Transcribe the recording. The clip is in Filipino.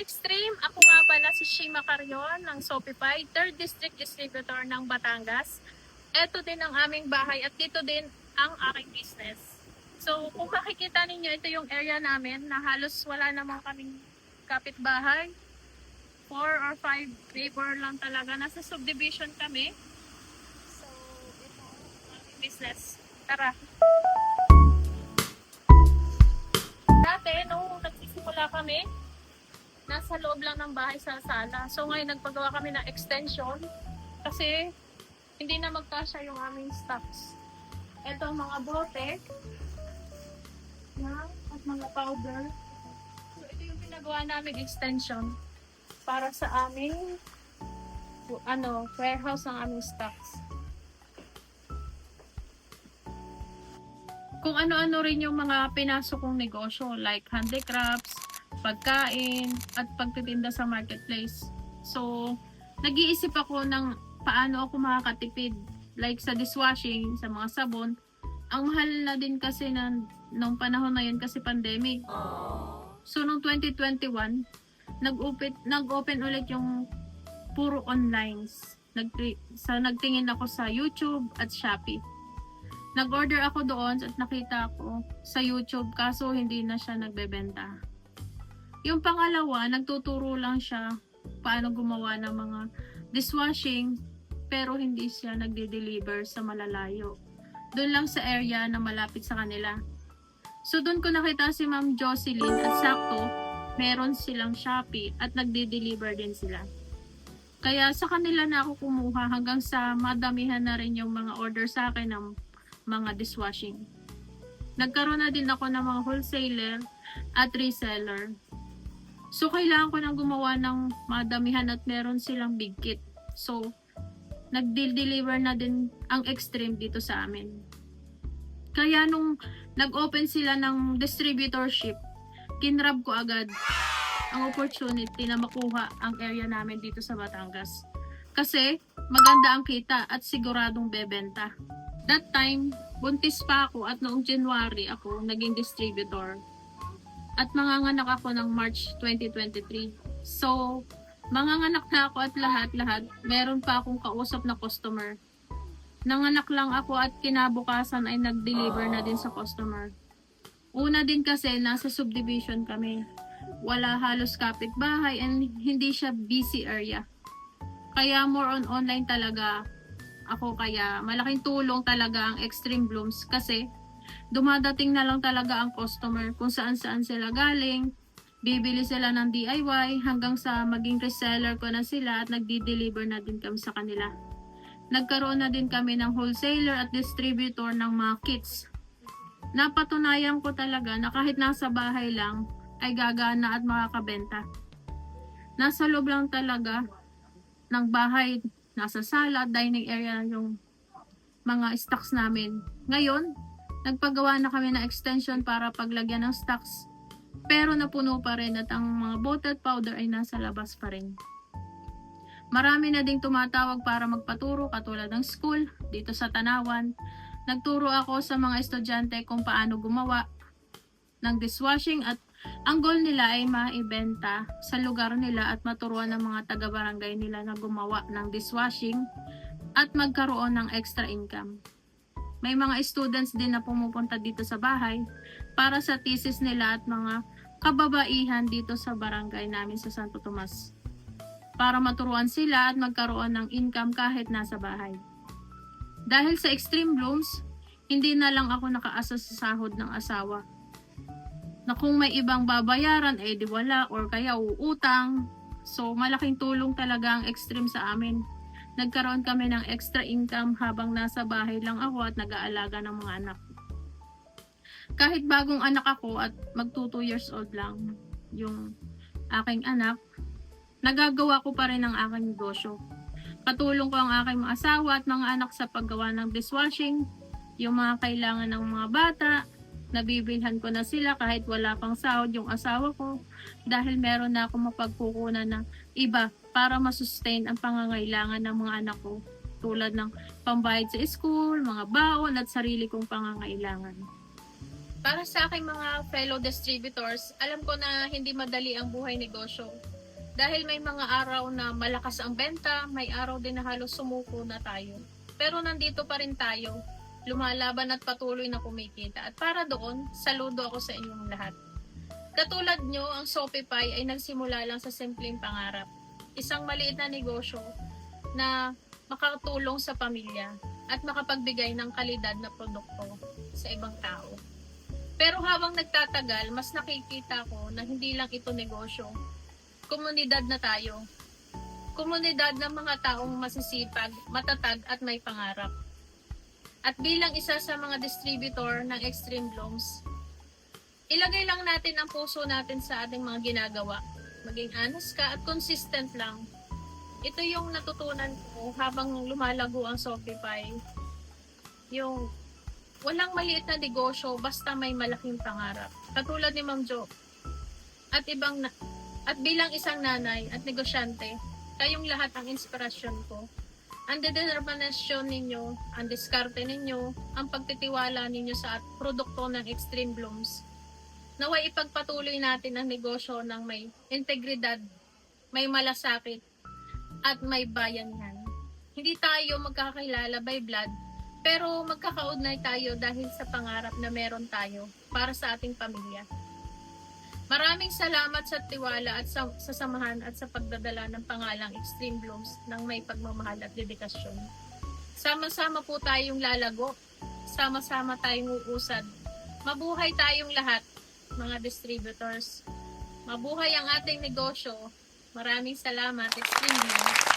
ka-extreme, ako nga pala si Shima Carion ng Shopify, 3rd District Distributor ng Batangas. Ito din ang aming bahay at dito din ang aking business. So kung makikita ninyo, ito yung area namin na halos wala namang kaming kapitbahay. 4 or 5 neighbor lang talaga. Nasa subdivision kami. So ito ang aming business. Tara! Dati, nung nagsisimula kami, nasa loob lang ng bahay sa sala. So ngayon nagpagawa kami ng extension kasi hindi na magkasya yung aming stocks. Ito ang mga bote na, at mga powder. So ito yung pinagawa namin extension para sa aming ano, warehouse ng aming stocks. Kung ano-ano rin yung mga pinasok kong negosyo like handicrafts, pagkain, at pagtitinda sa marketplace. So, nag-iisip ako ng paano ako makakatipid. Like sa dishwashing, sa mga sabon. Ang mahal na din kasi na, nung panahon na yun kasi pandemic. So, nung 2021, nag-open, nag-open ulit yung puro online. Nag, sa, nagtingin ako sa YouTube at Shopee. Nag-order ako doon at nakita ko sa YouTube kaso hindi na siya nagbebenta. Yung pangalawa, nagtuturo lang siya paano gumawa ng mga dishwashing pero hindi siya nagde-deliver sa malalayo. Doon lang sa area na malapit sa kanila. So doon ko nakita si Ma'am Jocelyn at sakto meron silang Shopee at nagde-deliver din sila. Kaya sa kanila na ako kumuha hanggang sa madamihan na rin yung mga order sa akin ng mga dishwashing. Nagkaroon na din ako ng mga wholesaler at reseller. So, kailangan ko nang gumawa ng madamihan at meron silang big kit. So, nag-deliver na din ang extreme dito sa amin. Kaya nung nag-open sila ng distributorship, kinrab ko agad ang opportunity na makuha ang area namin dito sa Batangas. Kasi maganda ang kita at siguradong bebenta. That time, buntis pa ako at noong January ako naging distributor. At manganganak ako ng March 2023. So, manganganak na ako at lahat-lahat, meron pa akong kausap na customer. Nanganak lang ako at kinabukasan ay nag-deliver na din sa customer. Una din kasi nasa subdivision kami. Wala halos kapitbahay and hindi siya busy area. Kaya more on online talaga ako kaya malaking tulong talaga ang Extreme Blooms kasi dumadating na lang talaga ang customer kung saan saan sila galing. Bibili sila ng DIY hanggang sa maging reseller ko na sila at nagdi-deliver na din kami sa kanila. Nagkaroon na din kami ng wholesaler at distributor ng mga kits. Napatunayan ko talaga na kahit nasa bahay lang ay gagana at makakabenta. Nasa loob lang talaga ng bahay nasa sala, dining area yung mga stocks namin. Ngayon, nagpagawa na kami ng extension para paglagyan ng stocks. Pero napuno pa rin at ang mga at powder ay nasa labas pa rin. Marami na ding tumatawag para magpaturo katulad ng school dito sa Tanawan. Nagturo ako sa mga estudyante kung paano gumawa ng dishwashing at ang goal nila ay maibenta sa lugar nila at maturuan ng mga taga-barangay nila na gumawa ng dishwashing at magkaroon ng extra income. May mga students din na pumupunta dito sa bahay para sa thesis nila at mga kababaihan dito sa barangay namin sa Santo Tomas. Para maturuan sila at magkaroon ng income kahit nasa bahay. Dahil sa extreme blooms, hindi na lang ako nakaasa sa sahod ng asawa na kung may ibang babayaran, eh di wala, or kaya uutang. So, malaking tulong talaga ang extreme sa amin. Nagkaroon kami ng extra income habang nasa bahay lang ako at nag-aalaga ng mga anak. Kahit bagong anak ako at magto 2 years old lang yung aking anak, nagagawa ko pa rin ang aking negosyo. Patulong ko ang aking mga asawa at mga anak sa paggawa ng dishwashing, yung mga kailangan ng mga bata, nabibilhan ko na sila kahit wala pang sahod yung asawa ko dahil meron na ako mapagkukunan ng iba para masustain ang pangangailangan ng mga anak ko tulad ng pambayad sa school, mga baon at sarili kong pangangailangan. Para sa aking mga fellow distributors, alam ko na hindi madali ang buhay negosyo. Dahil may mga araw na malakas ang benta, may araw din na halos sumuko na tayo. Pero nandito pa rin tayo, lumalaban at patuloy na kumikita. At para doon, saludo ako sa inyong lahat. Katulad nyo, ang Shopify ay nagsimula lang sa simpleng pangarap. Isang maliit na negosyo na makatulong sa pamilya at makapagbigay ng kalidad na produkto sa ibang tao. Pero habang nagtatagal, mas nakikita ko na hindi lang ito negosyo. Komunidad na tayo. Komunidad ng mga taong masisipag, matatag at may pangarap. At bilang isa sa mga distributor ng Extreme Blooms, ilagay lang natin ang puso natin sa ating mga ginagawa. Maging honest ka at consistent lang. Ito yung natutunan ko habang lumalago ang Shopify. Yung walang maliit na negosyo basta may malaking pangarap. Katulad ni Ma'am Jo. At ibang na- at bilang isang nanay at negosyante, kayong lahat ang inspirasyon ko. Ang determinasyon ninyo, ang diskarte ninyo, ang pagtitiwala ninyo sa produkto ng Extreme Blooms. Naway ipagpatuloy natin ang negosyo ng may integridad, may malasakit, at may bayanhan. Hindi tayo magkakilala by blood, pero magkakaugnay tayo dahil sa pangarap na meron tayo para sa ating pamilya. Maraming salamat sa tiwala at sa, sa samahan at sa pagdadala ng pangalang Extreme Blooms ng may pagmamahal at dedikasyon. Sama-sama po tayong lalago, sama-sama tayong uusad. Mabuhay tayong lahat, mga distributors. Mabuhay ang ating negosyo. Maraming salamat, Extreme Blooms.